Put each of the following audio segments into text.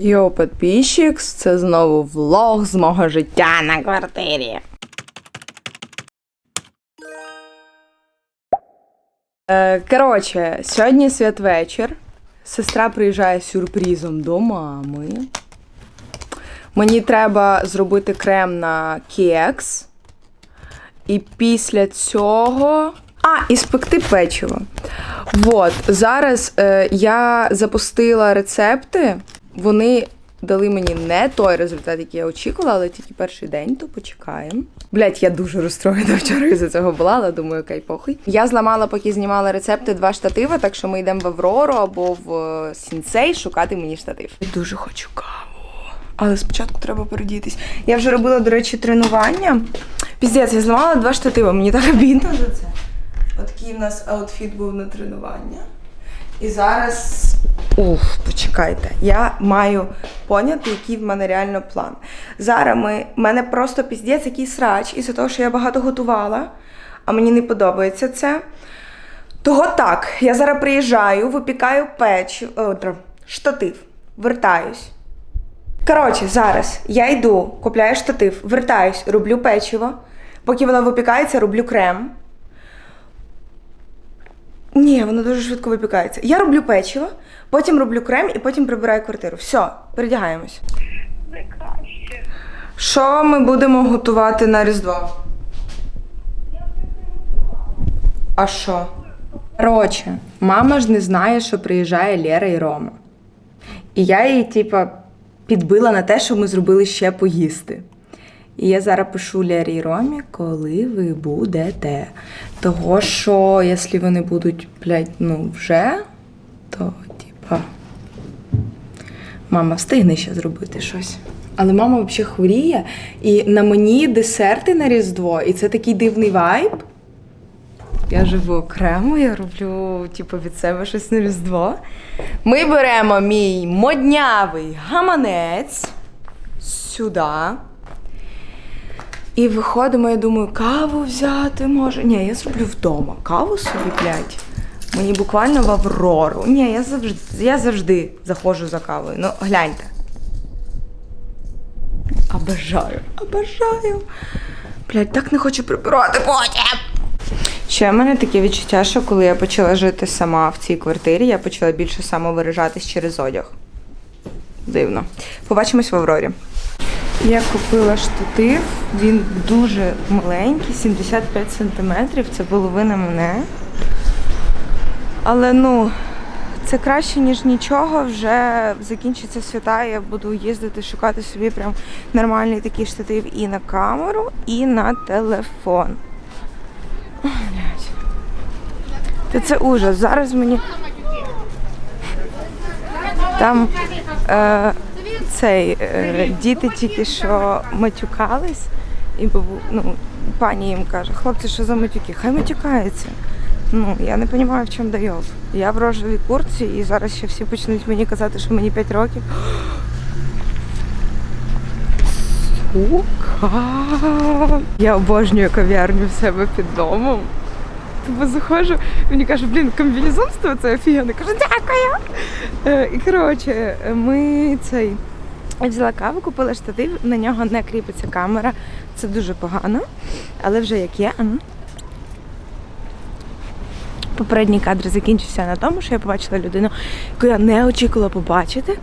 Йоу, підписчик, це знову влог з мого життя на квартирі. Е, коротше, сьогодні святвечір. Сестра приїжджає з сюрпризом до мами. Мені треба зробити крем на кекс. І після цього. А, і спекти печиво. Вот, зараз е, я запустила рецепти. Вони дали мені не той результат, який я очікувала, але тільки перший день, то почекаємо. Блять, я дуже розстроєна вчора із-за цього була, але думаю, окей, похуй. Я зламала, поки знімала рецепти, два штатива, так що ми йдемо в Аврору або в е, Сінсей шукати мені штатив. Я дуже хочу каву. Але спочатку треба передітись. Я вже робила, до речі, тренування. Піздець, я зламала два штатива, мені так обідно за це. Отакий в нас аутфіт був на тренування. І зараз. Уф, почекайте. Я маю поняти, який в мене реально план. Зараз ми. в мене просто піздець який срач, із-за того, що я багато готувала, а мені не подобається це. Того так, я зараз приїжджаю, випікаю печ, о, штатив, вертаюсь. Коротше, зараз я йду, купляю штатив, вертаюсь, роблю печиво. Поки воно випікається, роблю крем. Ні, воно дуже швидко випікається. Я роблю печиво, потім роблю крем і потім прибираю квартиру. Все, передягаємось. Найкраще. Що ми будемо готувати на Різдво? А що? Коротше, мама ж не знає, що приїжджає Лера і Рома. І я її, типа, підбила на те, щоб ми зробили ще поїсти. І я зараз пишу Лері і Ромі, коли ви будете. Того, що якщо вони будуть, блядь, ну вже, то, типа, мама встигне ще зробити щось. Але мама взагалі хворіє, і на мені десерти на Різдво, і це такий дивний вайб. Я живу окремо, я роблю типу, від себе щось на Різдво. Ми беремо мій моднявий гаманець сюди. І виходимо, я думаю, каву взяти може. Ні, я зроблю вдома. Каву собі, блядь. Мені буквально в Аврору. Ні, я завжди, я завжди заходжу за кавою. Ну, гляньте. Обожаю, обожаю. Блядь, так не хочу прибирати потім. Ще в мене таке відчуття, що коли я почала жити сама в цій квартирі, я почала більше самовиражатись через одяг. Дивно. Побачимось в Аврорі. Я купила штатив, він дуже маленький, 75 сантиметрів, це половина мене. Але ну, це краще, ніж нічого. Вже закінчиться свята, я буду їздити, шукати собі прям нормальний такий штатив і на камеру, і на телефон. Ой. Та це ужас. Зараз мені. Там е, цей е, діти тільки що матюкались, і бабу, ну, пані їм каже, хлопці, що за матюки? Хай матюкаються. Ну, я не розумію, в чому дайов. Я в рожевій куртці, і зараз ще всі почнуть мені казати, що мені 5 років. Сука. Я обожнюю кав'ярню в себе під домом. Тобто заходжу, мені каже, блін, комбінезон з того, це офігенно. Кажу, дякую. Е, І коротше, ми цей. Я взяла каву, купила штатив, на нього не кріпиться камера. Це дуже погано, але вже як є. Попередній кадр закінчився на тому, що я побачила людину, яку я не очікувала побачити.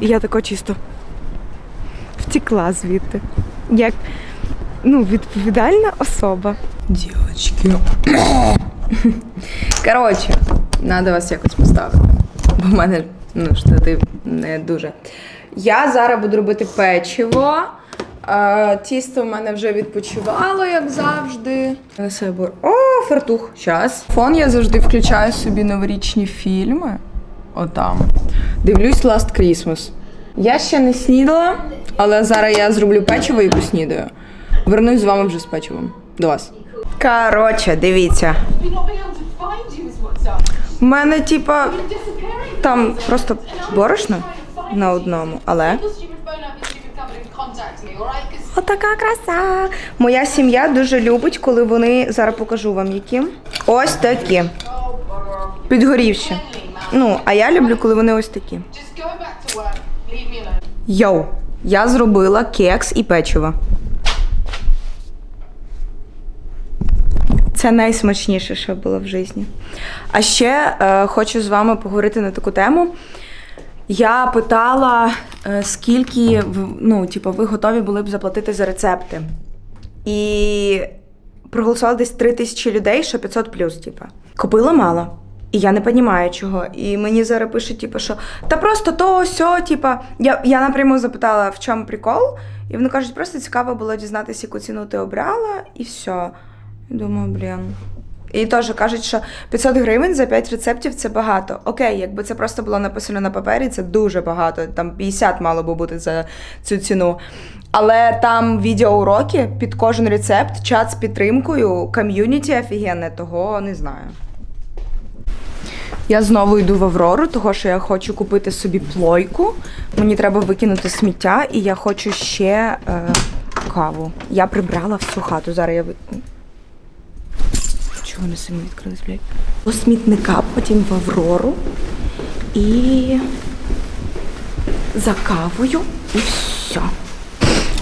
І я тако чисто втекла звідти. Як ну, відповідальна особа. Дівочки. Коротше, треба вас якось поставити. Бо в мене ну, штатив не дуже. Я зараз буду робити печиво. Е, Тісто в мене вже відпочивало, як завжди. На. О, фартух. Щас. Фон я завжди включаю собі новорічні фільми. Отам. Дивлюсь Last Christmas. Я ще не снідала, але зараз я зроблю печиво і поснідаю. Вернусь з вами вже з печивом. До вас. Коротше, дивіться. У мене, типа. Там просто борошно на одному, але. Отака краса. Моя сім'я дуже любить, коли вони зараз покажу вам які. Ось такі. Підгорівші. Ну, а я люблю, коли вони ось такі. Йоу, я зробила кекс і печиво. Це найсмачніше, що було в житті. А ще е, хочу з вами поговорити на таку тему. Я питала, е, скільки ну, типу, ви готові були б заплатити за рецепти. І проголосувало десь 3 тисячі людей, що 500 плюс, типу. Купила мало. І я не розумію чого. І мені зараз пишуть, типу, що та просто то, сьо, типу. Я, я напряму запитала, в чому прикол, і вони кажуть, просто цікаво було дізнатися, яку ціну ти обрала, і все. Думаю, блін. І теж кажуть, що 500 гривень за 5 рецептів це багато. Окей, якби це просто було написано на папері, це дуже багато. Там 50 мало би бути за цю ціну. Але там відеоуроки під кожен рецепт, чат з підтримкою, ком'юніті офігенне, того не знаю. Я знову йду в Аврору, того що я хочу купити собі плойку. Мені треба викинути сміття, і я хочу ще е, каву. Я прибрала всю хату. Зараз я викину. Вони самі відкрились, блядь? До смітника, потім в Аврору і за кавою і все.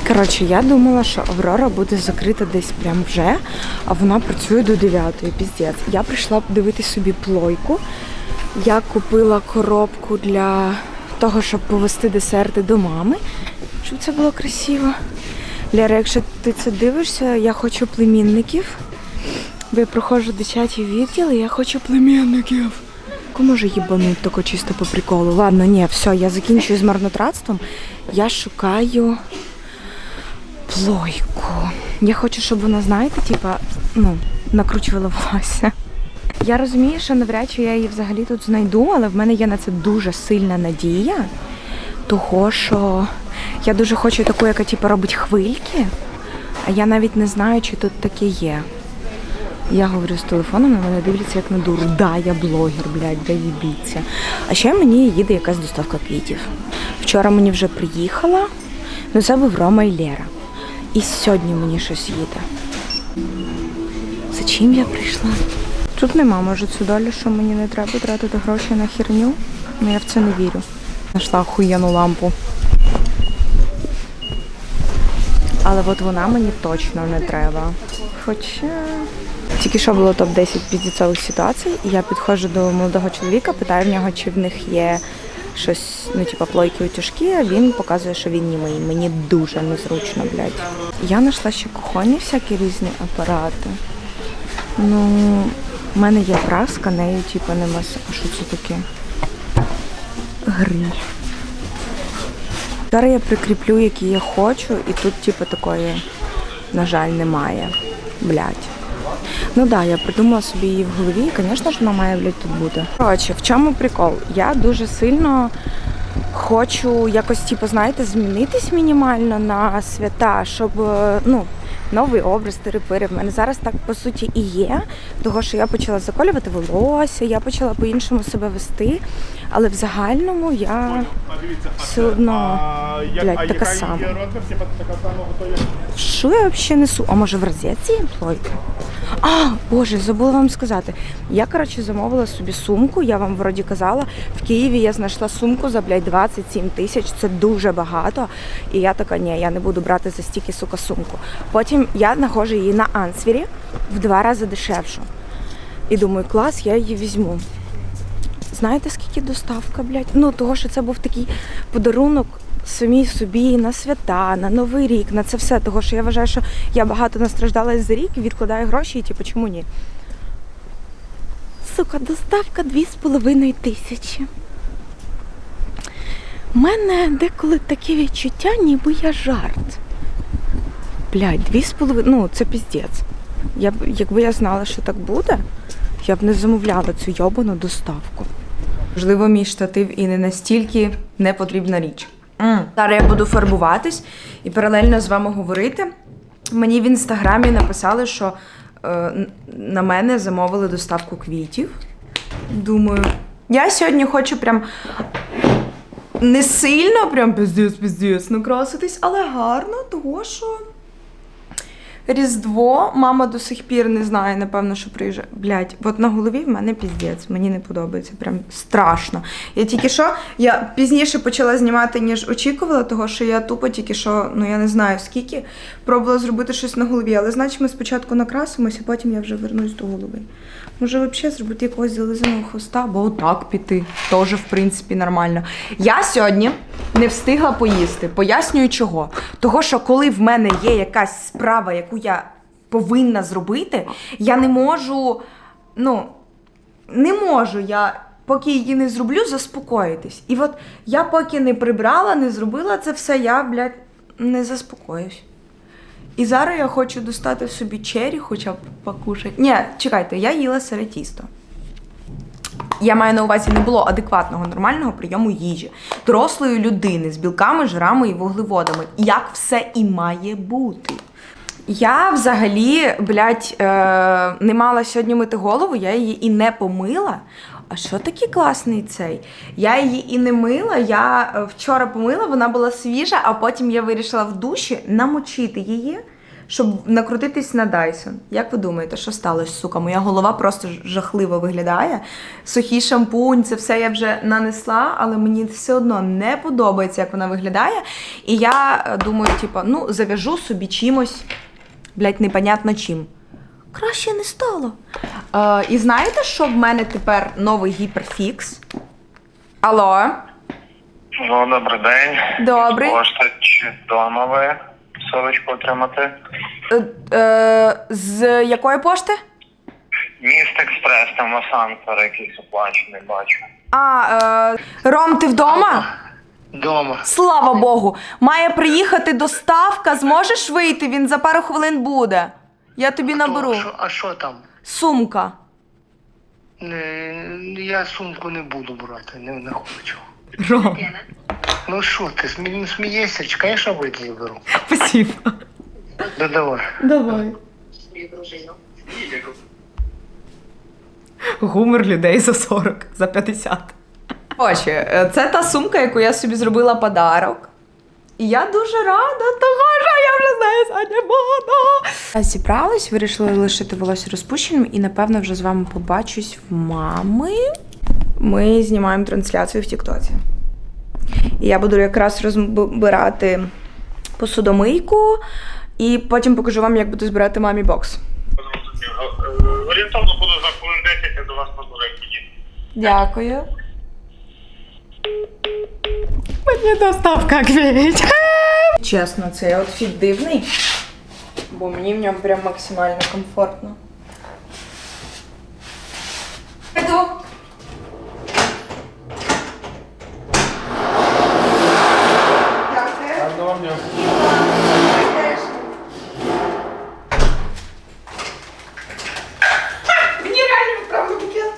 Коротше, я думала, що Аврора буде закрита десь прям вже, а вона працює до 9 піздець. Я прийшла дивитись собі плойку. Я купила коробку для того, щоб повезти десерти до мами, щоб це було красиво. Лера, якщо ти це дивишся, я хочу племінників. Бо я проходжу дитячий відділ, і я хочу племінників. Може їбануть тако чисто по приколу? Ладно, ні, все, я закінчую з марнотратством. Я шукаю плойку. Я хочу, щоб вона, знаєте, типа, ну, накручувала волосся. Я розумію, що навряд чи я її взагалі тут знайду, але в мене є на це дуже сильна надія. Того, що я дуже хочу таку, яка типу, робить хвильки, а я навіть не знаю, чи тут таке є. Я говорю з телефоном, на мене дивляться як на дуру. Да, я блогер, блядь, да їбіться. А ще мені їде якась доставка квітів. Вчора мені вже приїхала, ну це був Рома і Лера. І сьогодні мені щось їде. За чим я прийшла? Тут нема, може, цю долю, що мені не треба тратити гроші на херню. Ну я в це не вірю. Знайшла охуєнну лампу. Але от вона мені точно не треба. Хоча. Тільки що було топ-10 підіцових ситуацій, і я підходжу до молодого чоловіка, питаю в нього, чи в них є щось, ну, типа плойки утюжки, а він показує, що він німий. Мені дуже незручно, блядь. Я знайшла ще кухонні всякі різні апарати. Ну, в мене є праска, нею, типу, нема. А що це таке? Гриль. Зараз я прикріплю, які я хочу, і тут, типу, такої, на жаль, немає. Блядь. Ну так, да, я придумала собі її в голові, і, звісно ж, вона має блядь, тут бути. Коротше, в чому прикол? Я дуже сильно хочу якось, типу, знаєте, змінитись мінімально на свята, щоб е, ну, новий образ терапири. В мене зараз так по суті і є, того що я почала заколювати волосся, я почала по-іншому себе вести, але в загальному я все одно блядь, така сама. Що я взагалі несу? А може в розетці плойка? А, боже, забула вам сказати. Я, коротше, замовила собі сумку, я вам вроді казала. В Києві я знайшла сумку за, блядь, 27 тисяч. Це дуже багато. І я така, ні, я не буду брати за стільки, сука, сумку. Потім я знаходжу її на Ансвірі в два рази дешевшу. І думаю, клас, я її візьму. Знаєте, скільки доставка, блядь? Ну, того, що це був такий подарунок самій собі на свята, на Новий рік, на це все. Того, що я вважаю, що я багато настраждалась за рік, відкладаю гроші і типу, чому ні? Сука, доставка дві з половиною тисячі. У мене деколи таке відчуття, ніби я жарт. Блядь, дві з половиною. Ну, це піздець. Я б, якби я знала, що так буде, я б не замовляла цю йобану доставку. Можливо, мій штатив і не настільки непотрібна річ. М. Зараз я буду фарбуватись і паралельно з вами говорити. Мені в інстаграмі написали, що е, на мене замовили доставку квітів. Думаю, я сьогодні хочу прям не сильно, прям пиздець, пиздець накраситись, але гарно, того що Різдво, мама до сих пір не знає, напевно, що приїжджає. Блять, от на голові в мене піздець, мені не подобається, прям страшно. Я тільки що, я пізніше почала знімати, ніж очікувала, того що я тупо тільки що, ну я не знаю скільки, пробувала зробити щось на голові, але значить ми спочатку накрасимося, потім я вже вернусь до голови. Може, взагалі зробити якогось зализаного хвоста, або отак піти. Теж, в принципі, нормально. Я сьогодні не встигла поїсти. Пояснюю чого. Того, що коли в мене є якась справа, яку я повинна зробити, я не можу. Ну, не можу я, поки її не зроблю, заспокоїтись. І от я поки не прибрала, не зробила це все, я, блядь, не заспокоюсь. І зараз я хочу достати собі чері, хоча б покушати. Ні, чекайте, я їла сире тісто. Я маю на увазі, не було адекватного нормального прийому їжі, дорослої людини з білками, жирами і вуглеводами. Як все і має бути. Я взагалі, блядь, е, не мала сьогодні мити голову, я її і не помила. А що такий класний цей? Я її і не мила. Я е, вчора помила, вона була свіжа, а потім я вирішила в душі намочити її, щоб накрутитись на Dyson. Як ви думаєте, що сталося, сука? Моя голова просто жахливо виглядає. Сухий шампунь, це все я вже нанесла, але мені все одно не подобається, як вона виглядає. І я е, думаю, типу, ну, зав'яжу собі чимось, блядь, непонятно чим. Краще не стало. Е, і знаєте, що в мене тепер новий гіперфікс? Алло, Ну, добрий день. Добрий. Пошта чи вдома ви совочку отримати? е, е, з якої пошти? Міст експрес, там асансер якийсь оплачений, бачу. А, е, Ром, ти вдома? Дома. Слава Богу! Має приїхати доставка, зможеш вийти? Він за пару хвилин буде. Я тобі наберу. Що, а що там? Сумка. Не, я сумку не буду брати, не, не хочу. Ром, Ну що ти, смі, смієшся? Чекай, що вийти беру. спасибо. Да давай. Давай. Гумор людей за 40, за 50. Отже, е, це та сумка, яку я собі зробила подарок. І я дуже рада, того, що я вже з нею сьогодні. Зібралась, вирішила лишити волосся розпущеним і, напевно, вже з вами побачусь в мами. Ми знімаємо трансляцію в Тіктоці. І я буду якраз розбирати посудомийку, і потім покажу вам, як буду збирати мамі бокс. Орієнтовно буду за хвилин 10, я до вас на дорогу Дякую. Мені доставка квіть. Чесно, цей outfit дивний, бо мені в ньому прям максимально комфортно. Іду. Дякую. Гарного вам дня. Мені реально відправили букет.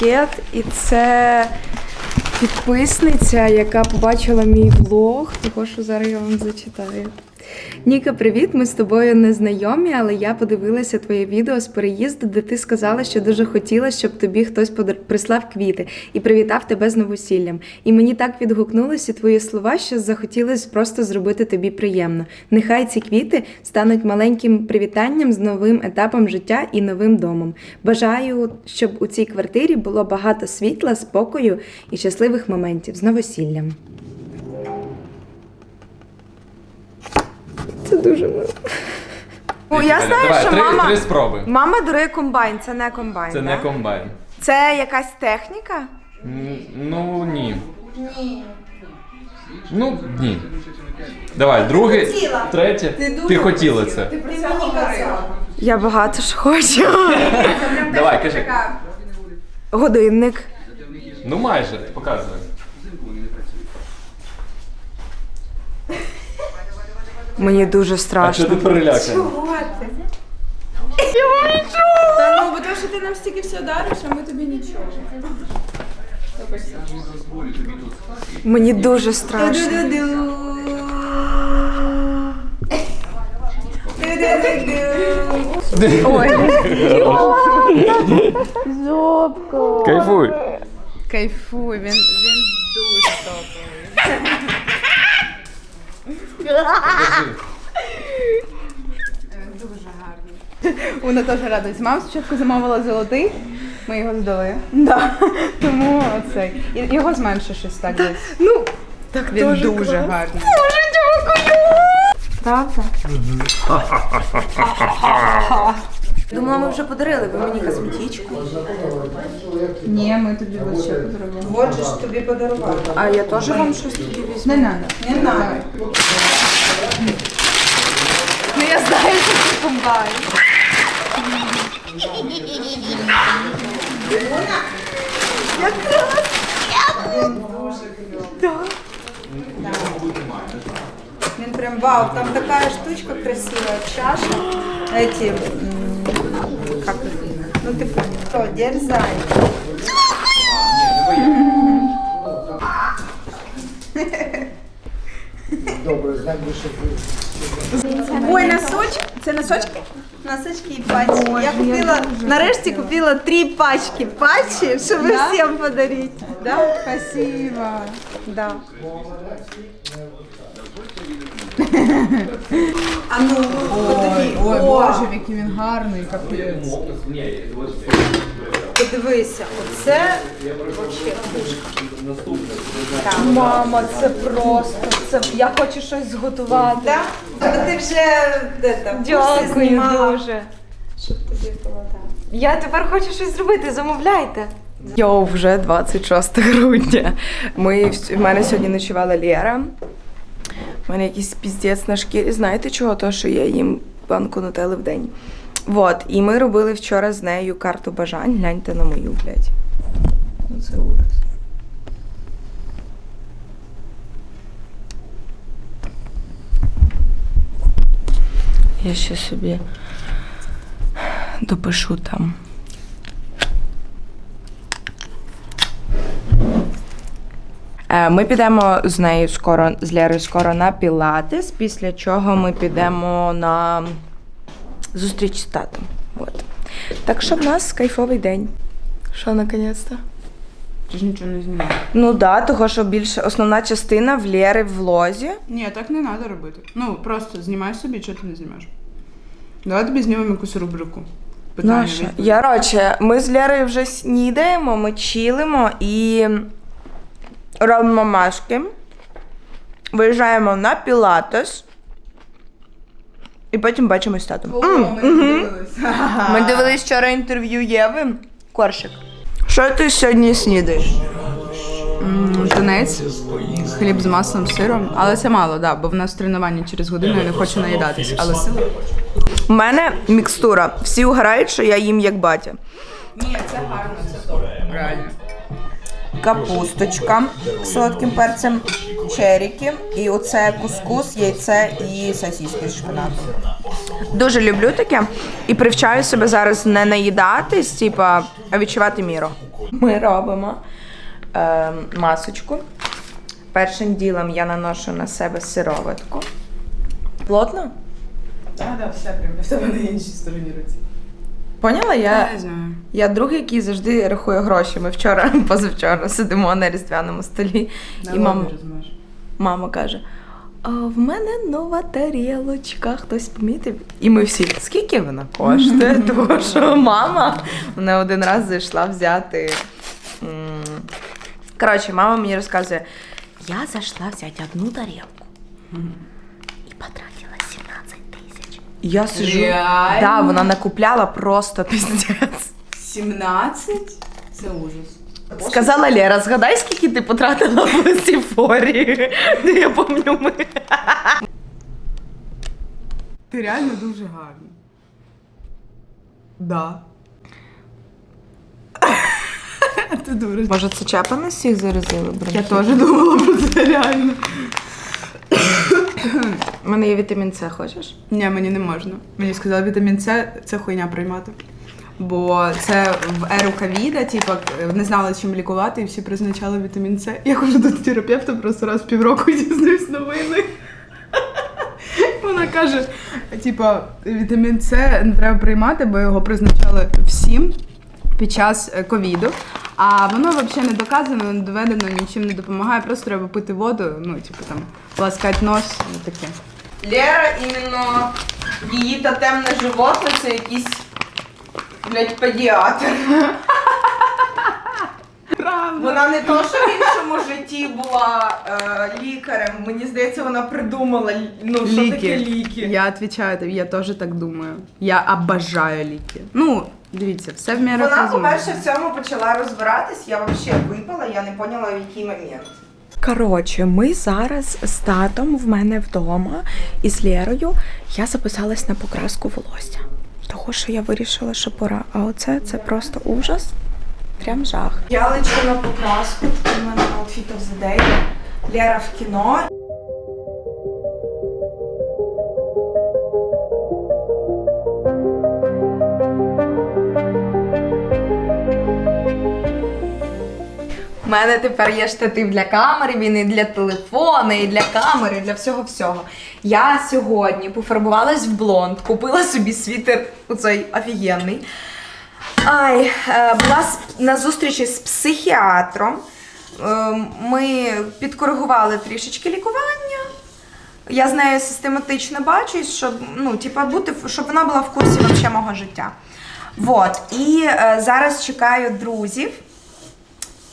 Букет, і це підписниця, яка побачила мій влог, того що зараз я вам зачитаю. Ніка, привіт! Ми з тобою не знайомі, але я подивилася твоє відео з переїзду, де ти сказала, що дуже хотіла, щоб тобі хтось прислав квіти і привітав тебе з новосіллям. І мені так відгукнулися твої слова, що захотілося просто зробити тобі приємно. Нехай ці квіти стануть маленьким привітанням з новим етапом життя і новим домом. Бажаю, щоб у цій квартирі було багато світла, спокою і щасливих моментів з новосіллям. Це дуже мило. Ну, я знаю, Давай, що три, мама. три спроби. Мама дарує комбайн, це не комбайн. Це да? не комбайн. Це якась техніка? М, Ну ні. Ні. Ну ні. Давай, друге, третє. Ти, хотіла це. Я багато що хочу. Давай, кажи. Годинник. Ну майже, показуй. Мені дуже А страшно. що ти перелякана? Та ну, бо тому що ти нам стільки все дариш, а ми тобі нічого. Мені дуже страшно. Ой. Кайфуй. Кайфуй, він, він дуже топовий. Він дуже гарний. Вона теж радується. Мама спочатку замовила золотий, ми його здали. Да. Тому оцей. І його зменше щось так десь. Ну, так Він дуже дуже класно. гарний. Правда? Думала, ми вже подарили, ви мені косметичку. Ні, ми тобі лише подарували. Вот же ж тобі подарували. А я теж вам щось тоді візьму. Не надо. Не надо. Ну я знаю, що ти комбайн. Він прям вау, там такая штучка красивая, чаша. Эти, м, как? Ну ты понял. Что, дерзай. Ой, носочки. Це носочки? Носочки і патчі. Я купила, нарешті купила три пачки патчі, щоб всім подарити. Да? Спасибо. Да. А ну, подиві. Ой, боже, який він гарний, капець. подивися, оце вообще Мама, це просто. Це я хочу щось зготувати. Ну ти вже де там, курси знімала, дуже. щоб тобі було так. Я тепер хочу щось зробити, замовляйте. Йоу, вже 26 грудня. Ми, в мене сьогодні ночувала Лєра. У мене якийсь піздець на шкірі. Знаєте чого? То, що я їм банку нутели в день. Вот. І ми робили вчора з нею карту бажань. Гляньте на мою, блядь. Ну це ужас. Я ще собі допишу там. Ми підемо з нею скоро, з Лєрою скоро на Пілатес, після чого ми підемо на зустріч з татом. От. Так що в нас кайфовий день. Що, наконець-то? Ти ж нічого не знімаєш. Ну да, того, що більше основна частина в Лєри в влозі. Ні, так не треба робити. Ну, просто знімай собі, чого ти не знімаєш. Давай тобі знімемо якусь рубрику. Питання. Відповідь. Я коротше, ми з Лєрою вже снідаємо, ми чилимо і робимо маски. Виїжджаємо на Пілатес. І потім бачимось з татом. О, ми дивилися. Ми дивились вчора інтерв'ю Єви. Коршик. Що ти сьогодні снідаєш? Тунець, хліб з маслом, сиром. Але це мало, да, бо в нас тренування через годину я не хочу наїдатись. Але сили. У мене мікстура. Всі угорають, що я їм як батя. Ні, це гарно, це топ. Реально. Капусточка з солодким перцем, черіки, і оце кускус, яйце і сосиски з шпинатом. Дуже люблю таке і привчаю себе зараз не наїдатись, типа, а відчувати міру. Ми робимо е, масочку. Першим ділом я наношу на себе сироватку. Плотно? Так, так, все прям в тебе на іншій стороні руці. Поняла? Я, не знаю. я другий, який завжди рахує гроші. Ми вчора, позавчора сидимо на різдвяному столі, і мама, мама каже: а, в мене нова тарілочка, хтось помітив. І ми всі, скільки вона коштує? Тому що мама вона один раз зайшла взяти. Коротше, мама мені розказує: я зайшла взяти одну тарілку і потратила 17 тисяч. Я сижу. Реально? Да, вона накупляла просто піздець. 17? Це ужас. Сказала Лера, згадай, скільки ти потратила в Сіфорі. Ну, Я пам'ятаю, ми. Ти реально дуже гарний. Да. Ти дуже. Може, це чепа на всіх заразили, Я теж думала про це реально. У мене є вітамін С, хочеш? Ні, мені не можна. Мені сказали, вітамін С це хуйня приймати. Бо це в еру ковіда, типу, не знали, чим лікувати, і всі призначали вітамін С. Я ходжу до терапевта просто раз в півроку дізнаюсь новини. Вона каже: типа, вітамін С не треба приймати, бо його призначали всім під час ковіду. А воно взагалі не доказано, не доведено, нічим не допомагає. Просто треба пити воду, ну, типу там, ласкати нос і таке. Лера іменно її тотемне животне це якийсь, блядь, педіатр. Правда. Вона не то, що в іншому житті була е, лікарем. Мені здається, вона придумала ну, що таке ліки. Я відповідаю я теж так думаю. Я обожаю ліки. Ну, дивіться, все в міру Вона, по-перше, в цьому почала розбиратись, я взагалі випала, я не поняла, в який момент. Коротше, ми зараз з татом в мене вдома і з Лєрою я записалась на покраску волосся. Того, що я вирішила, що пора. А оце це просто ужас. Прям жах. Я лечу на покраску, в мене outfit of the day. Лера в кіно. У мене тепер є штатив для камери, він і для телефону, і для камери, і для всього всього. Я сьогодні пофарбувалась в блонд, купила собі світер оцей офігенний. Ай, е, була на зустрічі з психіатром. Е, Ми підкоригували трішечки лікування. Я з нею систематично бачусь, щоб ну, типа, бути, щоб вона була в курсі вообще мого життя. Вот. І е, зараз чекаю друзів.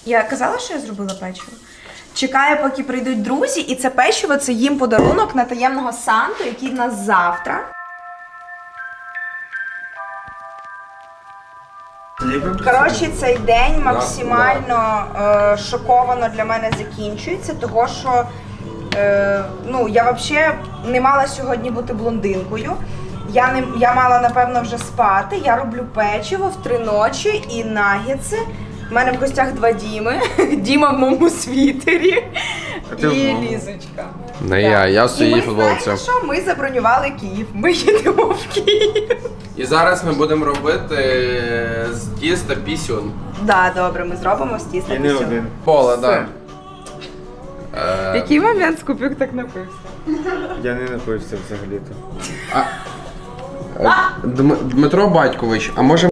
Я казала, що я зробила печиво. Чекаю, поки прийдуть друзі, і це печиво це їм подарунок на таємного Санту, який в нас завтра. Коротше, цей день максимально е, шоковано для мене закінчується, того що е, ну, я взагалі не мала сьогодні бути блондинкою. Я, не, я мала, напевно, вже спати. Я роблю печиво в три ночі і нагетси. У мене в гостях два Діми. Діма в моєму світері і Лізочка. Не я, я в І своїй ми футболці. знаєте що? Ми забронювали Київ. Ми їдемо в Київ. І зараз ми будемо робити з тіста пісюн. Да, добре, ми зробимо з тіста. І не пісюн. один. Поле, так. В який момент Скупюк так напився? Я не напився взагалі-то. Дмитро Батькович, а може